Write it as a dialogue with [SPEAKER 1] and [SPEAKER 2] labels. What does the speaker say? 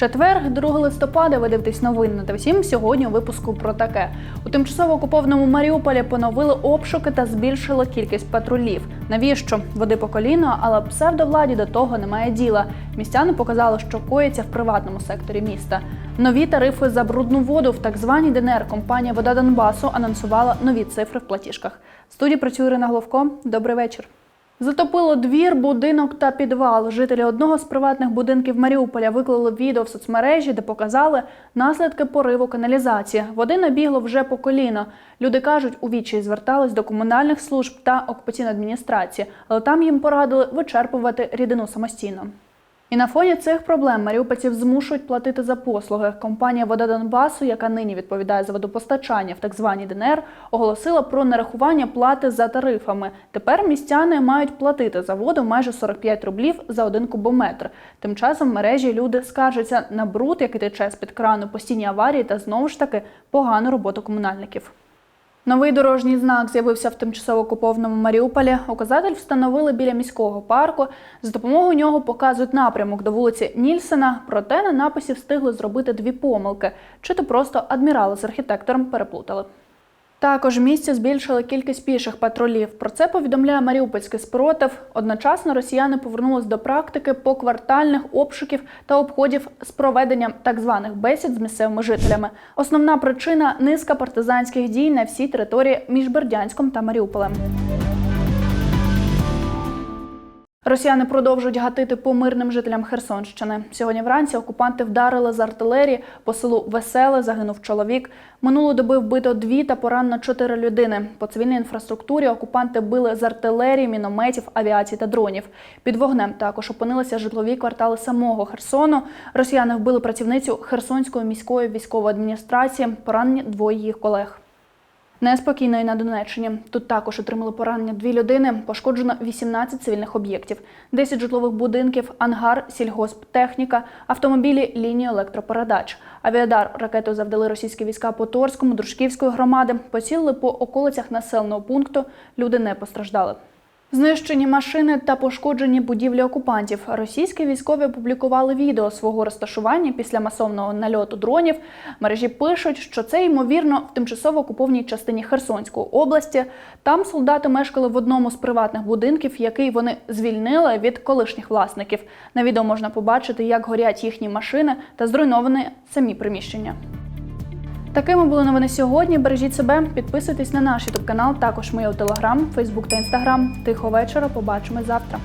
[SPEAKER 1] Четвер, 2 листопада, ви дивитесь новини на ТВ7. Сьогодні у випуску про таке. У тимчасово окупованому Маріуполі поновили обшуки та збільшили кількість патрулів. Навіщо? Води по коліно, але псевдовладі до того немає діла. Містяни показали, що коїться в приватному секторі міста. Нові тарифи за брудну воду в так званій ДНР компанія Вода Донбасу анонсувала нові цифри в платіжках. В студії працює Ірина Головко. Добрий вечір. Затопило двір, будинок та підвал. Жителі одного з приватних будинків Маріуполя виклали відео в соцмережі, де показали наслідки пориву каналізації. Води набігло вже по коліно. Люди кажуть, у вічі звертались до комунальних служб та окупаційної адміністрації, але там їм порадили вичерпувати рідину самостійно. І на фоні цих проблем маріупольців змушують платити за послуги. Компанія Вода Донбасу, яка нині відповідає за водопостачання в так званій ДНР, оголосила про нарахування плати за тарифами. Тепер містяни мають платити за воду майже 45 рублів за один кубометр. Тим часом в мережі люди скаржаться на бруд, який тече з під крану, постійні аварії та знову ж таки погану роботу комунальників. Новий дорожній знак з'явився в тимчасово окупованому Маріуполі. Указатель встановили біля міського парку. За допомогою нього показують напрямок до вулиці Нільсена. Проте на написі встигли зробити дві помилки. Чи то просто адмірали з архітектором переплутали. Також в місті збільшили кількість піших патрулів. Про це повідомляє Маріупольський спротив. Одночасно росіяни повернулись до практики поквартальних обшуків та обходів з проведенням так званих бесід з місцевими жителями. Основна причина низка партизанських дій на всій території між Бердянськом та Маріуполем. Росіяни продовжують гатити по мирним жителям Херсонщини. Сьогодні вранці окупанти вдарили з артилерії по селу Веселе. Загинув чоловік. Минулої доби вбито дві та поранено чотири людини. По цивільній інфраструктурі окупанти били з артилерії, мінометів, авіації та дронів. Під вогнем також опинилися житлові квартали самого Херсону. Росіяни вбили працівницю Херсонської міської військової адміністрації. Поранені двоє їх колег. Неспокійно і на Донеччині. Тут також отримали поранення дві людини. Пошкоджено 18 цивільних об'єктів, 10 житлових будинків, ангар, сільгосптехніка, автомобілі, лінії електропередач. Авіадар ракету завдали російські війська по Торському, Дружківської громади. Поцілили по околицях населеного пункту. Люди не постраждали. Знищені машини та пошкоджені будівлі окупантів. Російські військові опублікували відео свого розташування після масовного нальоту дронів. Мережі пишуть, що це ймовірно в тимчасово окупованій частині Херсонської області. Там солдати мешкали в одному з приватних будинків, який вони звільнили від колишніх власників. На відео можна побачити, як горять їхні машини та зруйновані самі приміщення. Такими були новини сьогодні. Бережіть себе, підписуйтесь на наш ютуб канал. Також ми у Телеграм, Фейсбук та Інстаграм. Тихо вечора. Побачимось завтра.